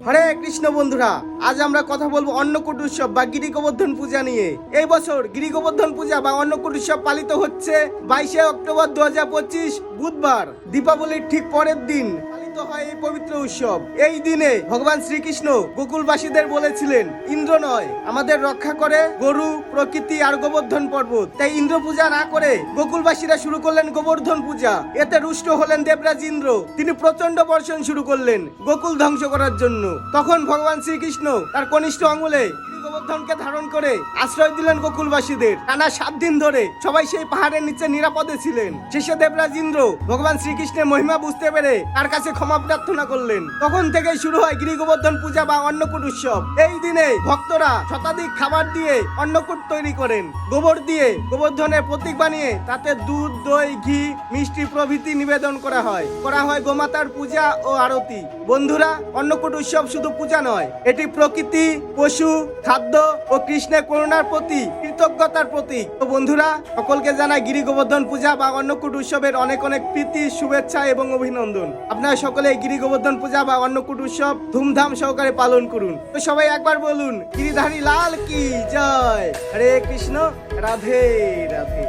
হরে কৃষ্ণ বন্ধুরা, আজ আমরা কথা বলব অন্নকূট উৎসব বা গিরি গোবর্ধন পূজা নিয়ে। এই বছর গিরি গোবর্ধন পূজা বা অন্নকূট উৎসব পালিত হচ্ছে বাইশে অক্টোবর দু হাজার পঁচিশ বুধবার, দীপাবলির ঠিক পরের দিন। হয় এই পবিত্র উৎসব। এই দিনে ভগবান শ্রীকৃষ্ণ গোকুলবাসীদের বলেছিলেন, ইন্দ্র নয়, আমাদের রক্ষা করে গরু, প্রকৃতি আর গোবর্ধন পর্বত। তাই ইন্দ্র পূজা না করে গোকুলবাসীরা শুরু করলেন গোবর্ধন পূজা। এতে রুষ্ট হলেন দেবরাজ ইন্দ্র। তিনি প্রচণ্ড বর্ষণ শুরু করলেন গোকুল ধ্বংস করার জন্য। তখন ভগবান শ্রীকৃষ্ণ তার কনিষ্ঠ আঙুলে গোবর্ধনকে ধারণ করে আশ্রয় দিলেন গোকুলবাসীদের টানা সাত দিন ধরে সবাই সেই পাহাড়ের নিচে নিরাপদে ছিলেন। শেষে দেবরাজ ইন্দ্র ভগবান শ্রীকৃষ্ণের মহিমা বুঝতে পেরে তার কাছে ক্ষমা প্রার্থনা করলেন। তখন থেকেই শুরু হয় গিরি গোবর্ধন পূজা বা অন্নকূট উৎসব। এই দিনে ভক্তরা শতাধিক খাবার দিয়ে অন্নকূট তৈরি করেন। গোবর দিয়ে গোবর্ধনের প্রতীক বানিয়ে তাতে দুধ, দই, ঘি, মিষ্টি প্রভৃতি নিবেদন করা হয়। করা হয় গোমাতার পূজা ও আরতি। বন্ধুরা, অন্নকূট উৎসব শুধু পূজা নয়, এটি প্রকৃতি, পশু খাদ্য ও কৃষ্ণের করুণার প্রতি, কৃতজ্ঞতার প্রতীক। তো বন্ধুরা, সকলকে জানাই গিরি গোবর্ধন পূজা বা অন্নকূট উৎসবের অনেক অনেক প্রীতি, শুভেচ্ছা এবং অভিনন্দন। আপনারা সকলে গিরি গোবর্ধন পূজা বা অন্নকূট উৎসব ধুমধাম সহকারে পালন করুন। তো সবাই একবার বলুন, গিরিধারী লাল কি? জয়। হরে কৃষ্ণ, রাধে রাধে।